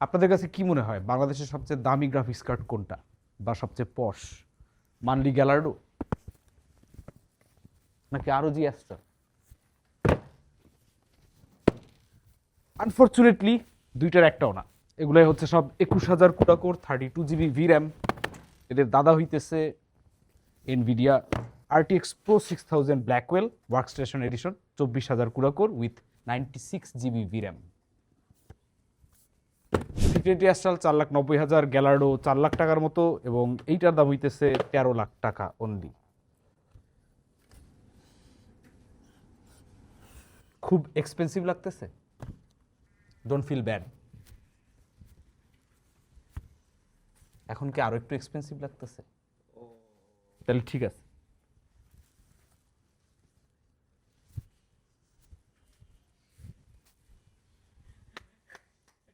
আপনাদের কাছে কি মনে হয়? বাংলাদেশের সবচেয়ে দামি গ্রাফিক্স কার্ড কোনটা? বা সবচেয়ে পশ মানলি গ্যালার্ডো নাকি আরও জি অ্যাস্টার আনফর্চুনেটলি দুইটার একটাও না। এগুলাই হচ্ছে সব একুশ হাজার CUDA core thirty two GB V RAM এদের দাদা হইতেছে Nvidia RTX pro six thousand Blackwell workstation edition চব্বিশ হাজার CUDA core with ninety six GB V RAM সিক্রেটি Astral চার লাখ নব্বই হাজার গ্যালার্ডো চার লাখ টাকার মতো এবং এইটার দাম হইতেছে তেরো লাখ টাকা অনলি খুব এক্সপেন্সিভ লাগতেছে। ডোন্ট ফিল ব্যাড এখন কি আরও একটু এক্সপেন্সিভ লাগতেছে? তাহলে ঠিক আছে।